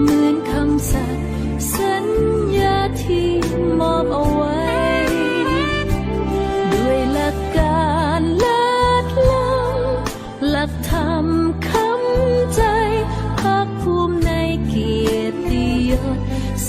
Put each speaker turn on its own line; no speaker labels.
เหมือนคำสัตย์สัญญาที่มอบเอาไว้ ด้วยหลักการเลิศล้ำหลักธรรมคำใจภาคภูมิในเกียรติยศ